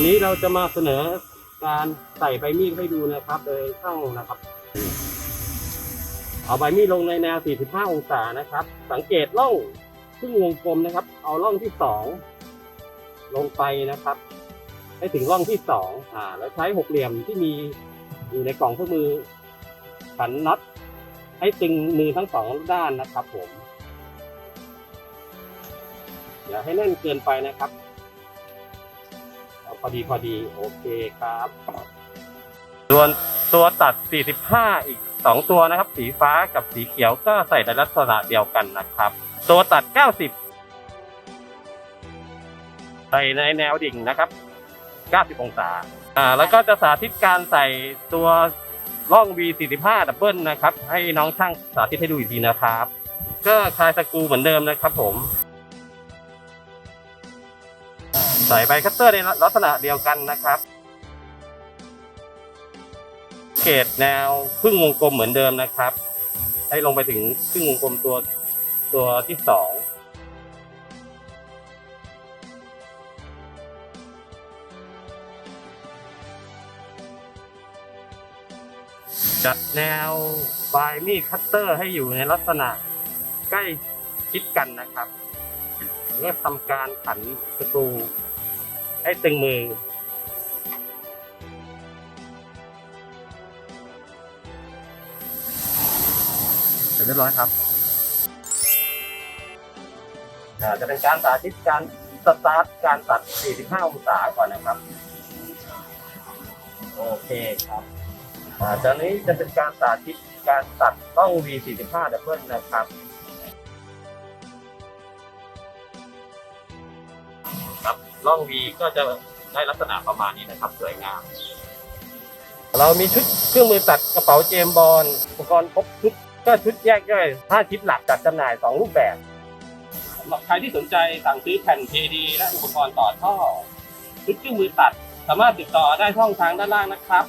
วันนี้เราจะมาเสนอการใส่ใบมีดให้ดูนะครับโดยช่างนะครับ เอาใบมีดลงในแนว 45 องศานะครับ สังเกตร่องครึ่งวงกลมนะครับ เอาร่องที่สองลงไปนะครับ ให้ถึงร่องที่สองอ่า แล้วใช้หกเหลี่ยมที่มีอยู่ในกล่องเครื่องมือขันน็อตให้ตึงมือทั้งสองด้านนะครับ ผมอย่าให้แน่นเกินไปนะครับ พอดีพอดีโอเคครับ ส่วนตัวตัด 45 อีก 2 ตัวนะครับ สีฟ้ากับสีเขียวก็ใส่ในลักษณะเดียวกันนะครับ ตัวตัด 90 ใส่ในแนวดิ่งนะครับ 90 องศาอ่าแล้วก็จะสาธิตการใส่ตัวร่อง V45 ดับเบิลนะครับ ให้น้องช่างสาธิตให้ดูอีกทีนะครับ ก็คลายสกรูเหมือนเดิมนะครับผม ใส่ใบคัตเตอร์ในลักษณะเดียวกันนะครับ เกตแนวครึ่งวงกลมเหมือนเดิมนะครับ ให้ลงไปถึงครึ่งวงกลมตัวตัวที่สองจัดแนวปลายมีดคัตเตอร์ให้อยู่ในลักษณะใกล้ชิดกันนะครับเมื่อทำการขันสกรู ให้ตึงมือ เสร็จเรียบร้อยครับอ่าจะเป็นการสาธิตการสตาร์ทการตัด 45 องศาก่อนนะครับ โอเคครับอ่าจากนี้จะเป็นการสาธิตการตัดต้อง V45 ดับเบิลนะครับ ครับร่อง V ก็จะได้ลักษณะประมาณนี้นะครับสวยงาม เรามีชุดเครื่องมือตัดกระเป๋าเจมส์บอลอุปกรณ์ครบชุดก็ชุดแยกย่อย5ชิ้นหลักจัดจำหน่าย 2 รูปแบบสำหรับใครที่สนใจสั่งซื้อแผ่น KD และอุปกรณ์ต่อท่อชุดเครื่องมือตัด สามารถติดต่อได้ช่องทางด้านล่างนะครับ